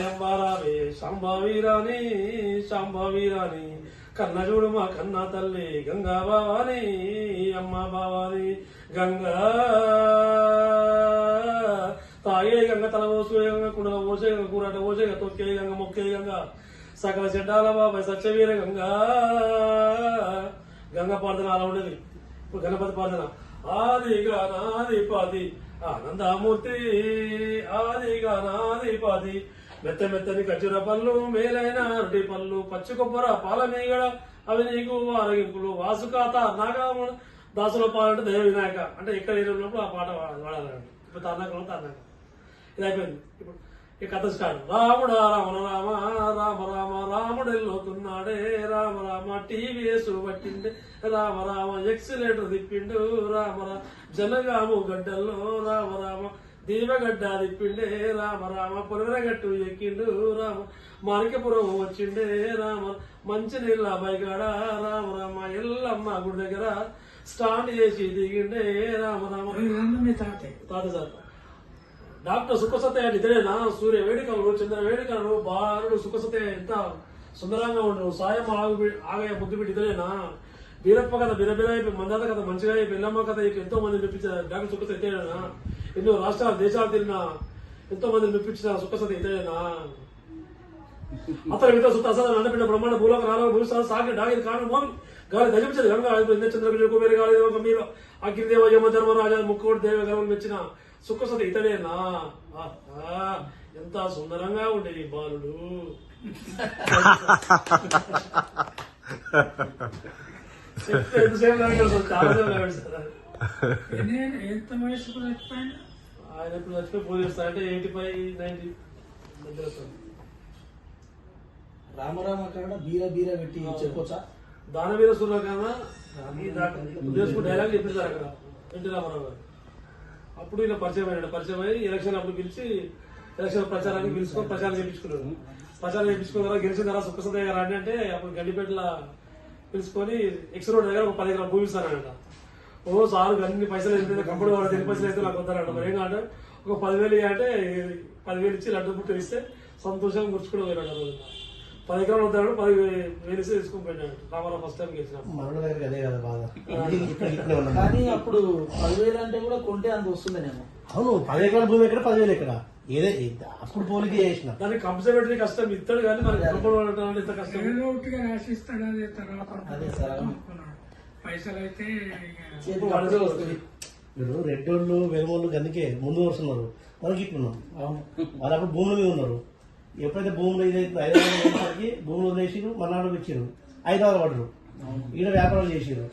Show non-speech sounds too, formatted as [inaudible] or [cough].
ఎంబారావే శాంభావీరాని శాంభావీరాని కన్న చూడు మా కన్న తల్లి గంగా బావాని అమ్మ బావాని గంగా. తాగే గంగ తల పోసే గంగ కుండల పోసే గంగ కూరాట పోసే గంగ తొక్కే గంగ మొక్కే గంగ సకల చెడ్డాల బాబాయ్ సత్యవీర గంగా. గంగ ప్రార్థన అలా ఉండేది. ఇప్పుడు గణపతి ప్రార్థన. ఆది గణాధిపతి ఆనందమూర్తి ఆదిగా గణాధిపతి మెత్త మెత్తని ఖర్జూర పళ్ళు మేలైన అరటి పళ్ళు పచ్చి కొబ్బర పాల మీగడ అవి నీకు అరగింపులు వాసుకాత నాగమున దాసుల పాలంటే దైవ వినాయక. అంటే ఎక్కడ ఉన్నప్పుడు ఆ పాట వాడాలండి. ఇప్పుడు తర్నాకం తర్నాకం ఇది అయిపోయింది. ఇప్పుడు ఈ కథ స్టార్ట్. రాముడా రామణ రామ రామ రామ రాముడు వెళ్ళవుతున్నాడే రామ రామ టీవీఎస్ పట్టిండే. రామ రామ ఎక్సిలేటర్ తిప్పిండు. రామ రామ జనగాము గడ్డల్లో. రామ రామ దీవగడ్డ తిప్పిండే రామ రామ పురగట్టు ఎక్కిండు రామ. మారికపురం వచ్చిండే రామ మంచి నీళ్ళ బైగాడ రామ రామ. ఎల్లమ్మ గుడి దగ్గర స్టాండ్ చేసి దిగిండే రామ రామ. తాతే. సార్. డాక్టర్ సుఖసతయ్య నిద్రేనా సూర్య వేడుకలు చంద్ర వేడుకలు బాలుడు సుఖసతయ్య ఎంత సుందరంగా ఉండు. సాయం ఆగు ఆగయ ముద్దు బిడ్డ ఇతరేనా వీరప్ప కథ బిరబిర అయిపోయి మందాత కథ మంచిగా అయిపోయి ఎల్లమ్మ కథ ఎంతో మంది మెప్పించారు. డాక్టర్ సుఖసత ఇతరేనా ఎన్నో రాష్ట్రాలు దేశాలు తిరిగిన ఎంతో మంది మెప్పించిన సుఖసత ఇతరేనా అతని మీద సుత అసలు అన్నపిల్ల బ్రహ్మాండ భూలోక రాలో భూసాలు సాగి డాగిరి కాను మోమి గాలి దజించదు గంగా ఇంద్ర చంద్ర కుబేరి గాలి దేవ గంభీర అగ్నిదేవ యమ ధర్మరాజా ముక్కోటి దేవ గర్వం మెచ్చిన సుఖసత ఇతడేనా? ఎంత సుందరంగా ఉండే ఈ బాలుడు. [laughs] అసలు చాలా ఎంత వయసుకు చచ్చిపోయింది ఆయన ఇప్పుడు చచ్చిపోయి అంటే ఎయిటీ ఫైవ్ నైన్టీ. రామరామ అక్కడ బీర బీర పెట్టి చెప్పొచ్చా? దాని మీద సూర్య కన్నా ఈ దాకా ఉద్దేశం డైలాగ్ అక్కడ? ఎన్టీ రామారావు గారు. అప్పుడు ఈయన పరిచయం అయ్యాడు. పరిచయం అయ్యి ఎలక్షన్ అప్పుడు పిలిచి ఎలక్షన్ ప్రచారానికి పిలుచుకొని ప్రచారం చేయించుకున్నారు ప్రచారం చేయించుకున్న తర్వాత గెలిచిన తర్వాత సుఖసదయ్య గారు రాండి అంటే అప్పుడు గడ్డిపేటల పిలుచుకొని ఎక్స్ రోడ్ దగ్గర ఒక పది ఎకరాలు భూమి ఇస్తానంట ఓ సార్ అన్ని పైసలు ఎంత కంపెనీ వాళ్ళు ఎన్ని పైసలు అయితే నాకు వద్దారంట మరి ఏం కాదు ఒక పదివేలు అంటే పదివేలు ఇచ్చి లడ్డు బుట్ట ఇస్తే సంతోషంగా ముడుచుకుని పోయినాడు ఆ రోజున. పది ఎకరాలు వద్దాడు పది వేలు ఇస్తే తీసుకుని పోయినాడు. రామారావు ఫస్ట్ టైం దగ్గరికి అదే కదా బాధ. కానీ అప్పుడు పదివేలు అంటే కూడా కొంటే అంత వస్తుందేమో అవును పది ఎకరాల భూమి ఎక్కడ పదివేలు ఎక్కడ? ఏదే అప్పుడు పోలికి చేసిన. దానికి కంపల్సరీ కష్టం ఇస్తాడు కానీ మరి ఎంత కష్టం? అదే సార్. పైసలు అయితే. ఇప్పుడు రెడ్డోళ్ళు వెలుమోళ్ళు అందుకే ముందు వస్తున్నారు. మనకి ఇట్లున్నాం. వాళ్ళు అప్పుడు భూముల మీద ఉన్నారు. ఎప్పుడైతే భూములు ఇదైతే హైదరాబాద్ భూములు వదిలేసిరు మన్నాడు ఇచ్చారు హైదరాబాద్ పడరు ఈడ వ్యాపారాలు చేసిరు